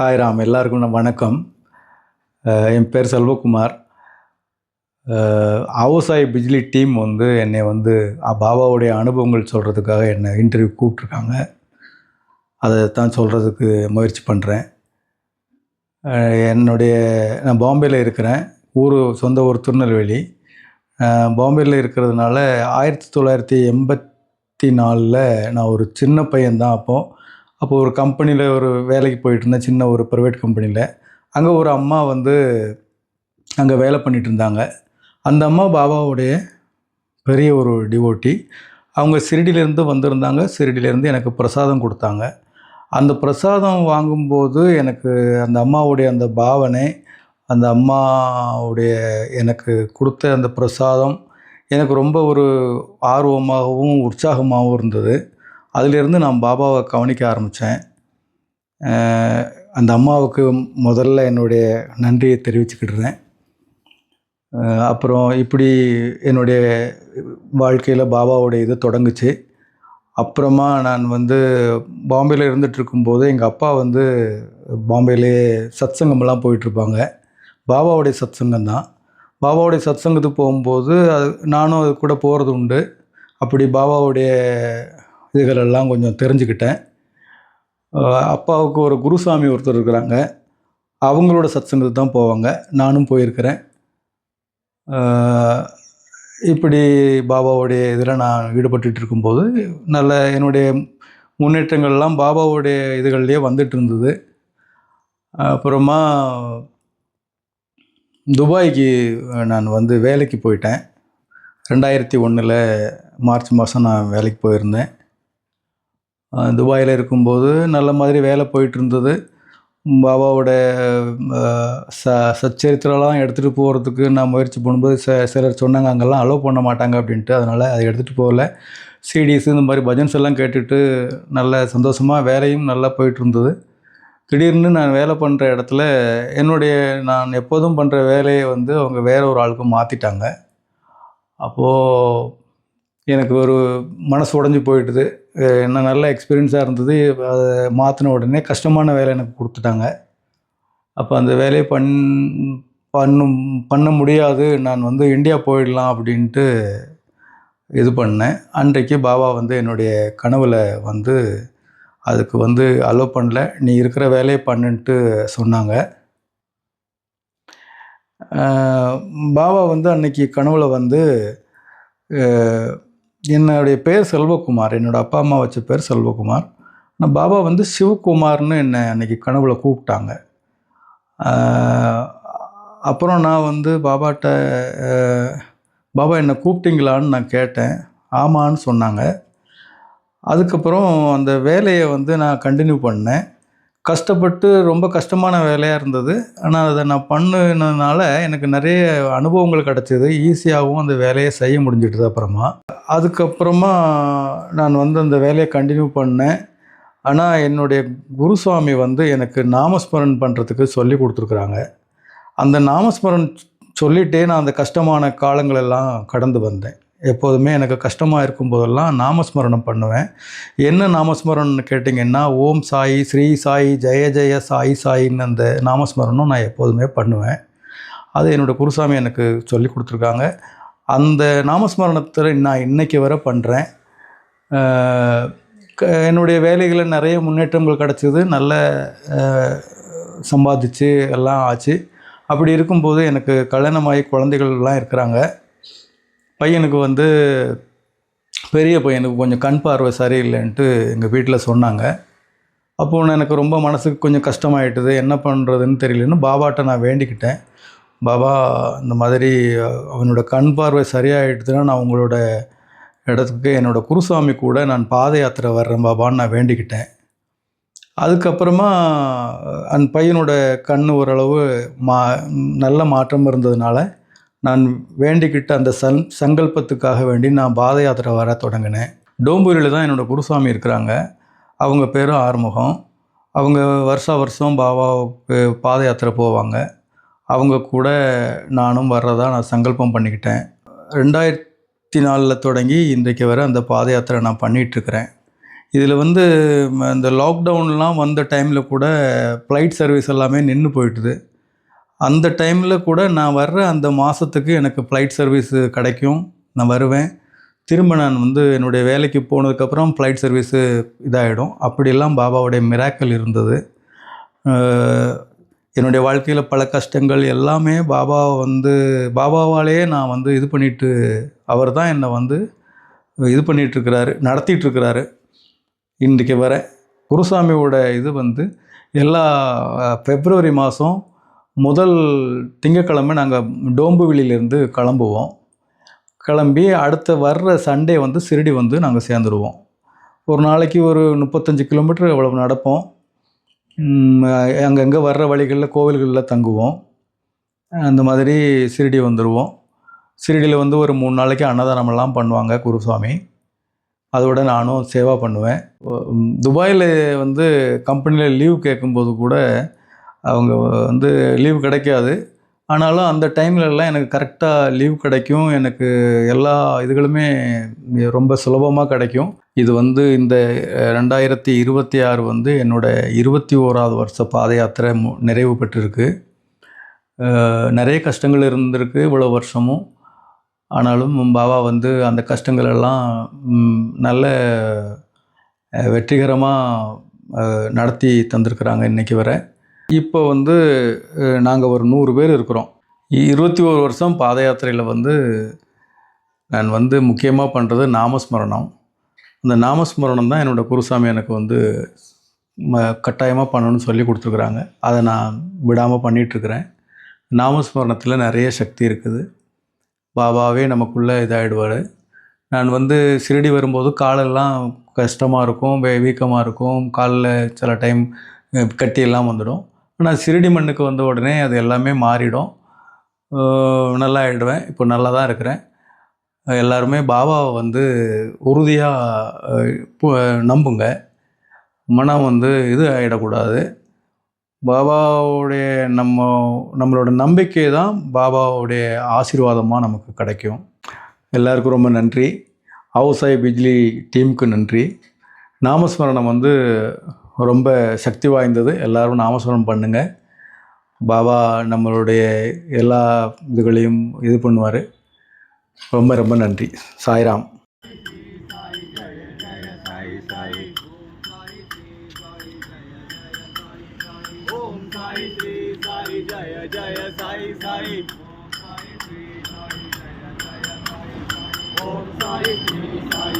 சாய்ராம் எல்லாருக்கும் நான் வணக்கம். என் பேர் செல்வகுமார். ஆவோசாய் பிஜ்லி டீம் வந்து என்னை வந்து பாபாவுடைய அனுபவங்கள் சொல்கிறதுக்காக என்னை இன்டர்வியூ கூப்பிட்ருக்காங்க அதை தான் சொல்கிறதுக்கு முயற்சி பண்ணுறேன் என்னுடைய நான் பாம்பேயில் இருக்கிறேன். ஊர் சொந்த ஊர் திருநெல்வேலி. பாம்பேயில் இருக்கிறதுனால ஆயிரத்தி தொள்ளாயிரத்தி எண்பத்தி நாலில் நான் ஒரு சின்ன பையன்தான் அப்போது அப்போ ஒரு கம்பெனியில் ஒரு வேலைக்கு போயிட்டு இருந்தேன் சின்ன ஒரு ப்ரைவேட் கம்பெனியில் அங்கே ஒரு அம்மா வந்து அங்கே வேலை பண்ணிட்டு இருந்தாங்க. அந்த அம்மா பாபாவுடைய பெரிய ஒரு டிவோட்டி அவங்க சிரிடியிலேருந்து வந்திருந்தாங்க. சிரிடியிலேருந்து எனக்கு பிரசாதம் கொடுத்தாங்க. அந்த பிரசாதம் வாங்கும்போது எனக்கு அந்த அம்மாவுடைய அந்த பாவனை அந்த அம்மாவுடைய எனக்கு கொடுத்த அந்த பிரசாதம் எனக்கு ரொம்ப ஒரு ஆர்வமாகவும் உற்சாகமாகவும் இருந்தது. அதிலிருந்து நான் பாபாவை கவனிக்க ஆரம்பித்தேன். அந்த அம்மாவுக்கு முதல்ல என்னுடைய நன்றியை தெரிவிச்சுக்கிடுறேன் அப்புறம் இப்படி என்னுடைய வாழ்க்கையில் பாபாவுடைய இது தொடங்குச்சு. அப்புறமா நான் வந்து பாம்பேயில் இருந்துகிட்ருக்கும்போது எங்கள் அப்பா வந்து பாம்பேலே சத்சங்கமெல்லாம் போயிட்டுருப்பாங்க. பாபாவுடைய சத்சங்கம் தான். பாபாவுடைய சத்சங்கத்துக்கு போகும்போது அது நானும் அது கூட போகிறது உண்டு. அப்படி பாபாவுடைய இதுகளெல்லாம் கொஞ்சம் தெரிஞ்சுக்கிட்டேன். அப்பாவுக்கு ஒரு குருசாமி ஒருத்தர் இருக்கிறாங்க. அவங்களோட சத்சங்கத்துக்கு தான் போவாங்க. நானும் போயிருக்கிறேன். இப்படி பாபாவுடைய இதில் நான் ஈடுபட்டு இருக்கும்போது நல்ல என்னுடைய முன்னேற்றங்கள்லாம் பாபாவுடைய இதுகள்லேயே வந்துட்டு இருந்தது. அப்புறமா துபாய்க்கு நான் வந்து வேலைக்கு போயிட்டேன். ரெண்டாயிரத்தி ஒன்றில் மார்ச் மாதம் நான் வேலைக்கு போயிருந்தேன். துபாயில் இருக்கும்போது நல்ல மாதிரி வேலை போயிட்டு இருந்தது பாபாவோட ச சச்சரித்திரலாம் எடுத்துகிட்டு போகிறதுக்கு நான் முயற்சி பண்ணும்போது ச சிலர் சொன்னாங்க அங்கெல்லாம் அலோவ் பண்ண மாட்டாங்க அப்படின்ட்டு. அதனால் அதை எடுத்துகிட்டு போகல. சிடிஸ் இந்த மாதிரி பஜன்ஸ் எல்லாம் கேட்டுட்டு நல்ல சந்தோஷமாக வேலையும் நல்லா போயிட்டு இருந்தது திடீர்னு நான் வேலை பண்ணுற இடத்துல என்னுடைய நான் எப்போதும் பண்ணுற வேலையை வந்து அவங்க வேற ஒரு ஆளுக்கு மாற்றிட்டாங்க அப்போது எனக்கு ஒரு மனசு உடஞ்சி போயிட்டுது. என்ன நல்ல எக்ஸ்பீரியன்ஸாக இருந்தது. அதை மாற்றின உடனே கஷ்டமான வேலை எனக்கு கொடுத்துட்டாங்க. அப்போ அந்த வேலையை பண் பண்ணும் பண்ண முடியாது. நான் வந்து இந்தியா போயிடலாம் அப்படின்ட்டு இது பண்ணேன். அன்றைக்கு பாபா வந்து என்னுடைய கனவில் வந்து அதுக்கு வந்து அலோவ் பண்ணல. நீ இருக்கிற வேலையை பண்ணுன்ட்டு சொன்னாங்க. பாபா வந்து அன்னைக்கு கனவுல வந்து என்னுடைய பேர் செல்வகுமார். என்னோட அப்பா அம்மா வச்ச பேர் செல்வகுமார். ஆனால் பாபா வந்து சிவகுமார்னு என்னை அன்றைக்கி கனவுல கூப்பிட்டாங்க. அப்புறம் நான் வந்து பாபாட்ட பாபா என்னை கூப்பிட்டீங்களான்னு நான் கேட்டேன். ஆமான்னு சொன்னாங்க. அதுக்கப்புறம் அந்த வேலையை வந்து நான் கண்டினியூ பண்ணேன். கஷ்டப்பட்டு ரொம்ப கஷ்டமான வேலையாக இருந்தது. ஆனால் அதை நான் பண்ணினதுனால எனக்கு நிறைய அனுபவங்கள் கிடச்சிது. ஈஸியாகவும் அந்த வேலையை செய்ய முடிஞ்சிட்டது அப்புறமா. அதுக்கப்புறமா நான் வந்து அந்த வேலையை கண்டினியூ பண்ணேன். ஆனால் என்னுடைய குருசுவாமி வந்து எனக்கு நாமஸ்மரன் பண்ணுறதுக்கு சொல்லி கொடுத்துருக்குறாங்க. அந்த நாமஸ்மரன் சொல்லிகிட்டே நான் அந்த கஷ்டமான காலங்களெல்லாம் கடந்து வந்தேன். எப்போதுமே எனக்கு கஷ்டமாக இருக்கும்போதெல்லாம் நாமஸ்மரணம் பண்ணுவேன். என்ன நாமஸ்மரணம்னு கேட்டிங்கன்னா ஓம் சாயி ஸ்ரீ சாயி ஜெய ஜெய சாயி சாயின்னு அந்த நாமஸ்மரணம் நான் எப்போதுமே பண்ணுவேன். அது என்னோடய குருசாமி எனக்கு சொல்லி கொடுத்துருக்காங்க. அந்த நாமஸ்மரணத்தை நான் இன்னைக்கு வரை பண்ணுறேன் என்னுடைய வேலைகளில் நிறைய முன்னேற்றங்கள் கிடச்சிது. நல்ல சம்பாதிச்சு எல்லாம் ஆச்சு. அப்படி இருக்கும்போது எனக்கு கல்யாணமாகி குழந்தைகள்லாம் இருக்கிறாங்க. பையனுக்கு வந்து பெரிய பையனுக்கு கொஞ்சம் கண் பார்வை சரியில்லைன்ட்டு எங்கள் வீட்டில் சொன்னாங்க. அப்போது எனக்கு ரொம்ப மனசுக்கு கொஞ்சம் கஷ்டமாயிட்டுது. என்ன பண்ணுறதுன்னு தெரியலன்னு பாபாட்ட நான் வேண்டிக்கிட்டேன். பாபா இந்த மாதிரி அவனோட கண் பார்வை சரியாயிடுதுன்னா நான் உங்களோட இடத்துக்கு என்னோடய குருசாமி கூட நான் பாத யாத்திரை வர்றேன் பாபான்னு நான் வேண்டிக்கிட்டேன். அதுக்கப்புறமா அந்த பையனோட கண் ஓரளவு மா நல்ல மாற்றம் இருந்ததுனால நான் வேண்டிக்கிட்ட அந்த சங் சங்கல்பத்துக்காக வேண்டி நான் பாத யாத்திரை வர தொடங்கினேன். டோம்பூரியில் தான் என்னோடய குருசாமி இருக்கிறாங்க. அவங்க பேரும் ஆறுமுகம். அவங்க வருஷா வருஷம் பாபாவுக்கு பாத யாத்திரை போவாங்க. அவங்க கூட நானும் வர்றதா நான் சங்கல்பம் பண்ணிக்கிட்டேன். ரெண்டாயிரத்தி நாலில் தொடங்கி இன்றைக்கு வரை அந்த பாத யாத்திரை நான் பண்ணிகிட்ருக்கிறேன். இதில் வந்து இந்த லாக்டவுன்லாம் வந்த டைமில் கூட ஃப்ளைட் சர்வீஸ் எல்லாமே நின்று போயிட்டுது. அந்த டைமில் கூட நான் வர்ற அந்த மாதத்துக்கு எனக்கு ஃப்ளைட் சர்வீஸ் கிடைக்கும். நான் வருவேன். திரும்ப நான் வந்து என்னுடைய வேலைக்கு போனதுக்கப்புறம் ஃப்ளைட் சர்வீஸு இதாகிடும் அப்படிலாம் பாபாவுடைய மிராக்கல் இருந்தது. என்னுடைய வாழ்க்கையில் பல கஷ்டங்கள் எல்லாமே பாபாவை வந்து பாபாவாலேயே நான் வந்து இது பண்ணிட்டு அவர் தான் என்னை வந்து இது பண்ணிகிட்ருக்கிறாரு நடத்திட்டுருக்கிறாரு இன்றைக்கு வர குருசாமியோட இது வந்து எல்லா ஃபெப்ரவரி பிப்ரவரி மாதம் முதல் திங்கக்கிழமை நாங்கள் டோம்புவிலியிலேருந்து கிளம்புவோம். கிளம்பி அடுத்த வர்ற சண்டே வந்து சிறுடி வந்து நாங்கள் சேர்ந்துருவோம். ஒரு நாளைக்கு ஒரு முப்பத்தஞ்சு கிலோமீட்டர் அவ்வளவு நடப்போம். அங்கங்கே வர்ற வழிகளில் கோவில்களில் தங்குவோம். அந்த மாதிரி சிறுடி வந்துடுவோம் சிறுடியில் வந்து ஒரு மூணு நாளைக்கு அன்னதானமெல்லாம் பண்ணுவாங்க குருசாமி அதோட நானும் சேவா பண்ணுவேன். துபாயில் வந்து கம்பெனியில் லீவ் கேட்கும்போது கூட அவங்க வந்து லீவ் கிடைக்காது. ஆனாலும் அந்த டைம்லலாம் எனக்கு கரெக்டாக லீவ் கிடைக்கும். எனக்கு எல்லா இதுகளுமே ரொம்ப சுலபமாக கிடைக்கும். இது வந்து இந்த ரெண்டாயிரத்தி இருபத்தி ஆறு வந்து என்னோட இருபத்தி ஓராவது வருஷ பாத யாத்திரை மு- நிறைவு பெற்றிருக்கு. நிறைய கஷ்டங்கள் இருந்திருக்கு இவ்வளோ வருஷமும். ஆனாலும் பாபா வந்து அந்த கஷ்டங்களெல்லாம் நல்ல வெற்றிகரமாக நடத்தி தந்திருக்கிறாங்க இன்றைக்கி வரை. இப்போ வந்து நாங்கள் ஒரு நூறு பேர் இருக்கிறோம். இருபத்தி ஒரு வருஷம் பாத யாத்திரையில் வந்து நான் வந்து முக்கியமாக பண்ணுறது நாமஸ்மரணம். அந்த நாமஸ்மரணம் தான் என்னோடய குருசாமி எனக்கு வந்து கட்டாயமாக பண்ணணும்னு சொல்லி கொடுத்துருக்குறாங்க. அதை நான் விடாமல் பண்ணிகிட்ருக்கிறேன் நாமஸ்மரணத்தில் நிறைய சக்தி இருக்குது. பாபாவே நமக்குள்ளே இதாகிடுவார் நான் வந்து சிறுடி வரும்போது காலெல்லாம் கஷ்டமாக இருக்கும் வே- வீக்கமாக இருக்கும். காலில் சில டைம் கட்டியெல்லாம் வந்துடும். ஆனால் சிறுடி மண்ணுக்கு வந்த உடனே அது எல்லாமே மாறிடும். நல்லா ஆகிடுவேன் இப்போ நல்லா தான் இருக்கிறேன். எல்லாருமே பாபாவை வந்து உறுதியாக நம்புங்க. மனம் வந்து இது ஆகிடக்கூடாது பாபாவுடைய நம்ம நம்மளோட நம்பிக்கை தான் பாபாவுடைய ஆசீர்வாதமாக நமக்கு கிடைக்கும். எல்லாருக்கும் ரொம்ப நன்றி. அவுசாய் பிஜ்லி டீமுக்கு நன்றி. நாமஸ்மரணம் வந்து ரொம்ப சக்தி வாய்ந்தது. எல்லோரும் நாமஸ்மரம் பண்ணுங்கள் பாபா நம்மளுடைய எல்லா இதுகளையும் இது பண்ணுவார். ரொம்ப ரொம்ப நன்றி. சாய்ராம். ஓம் சாய்.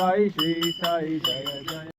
साई जय जय साई साई ओम साई श्री साई जय जय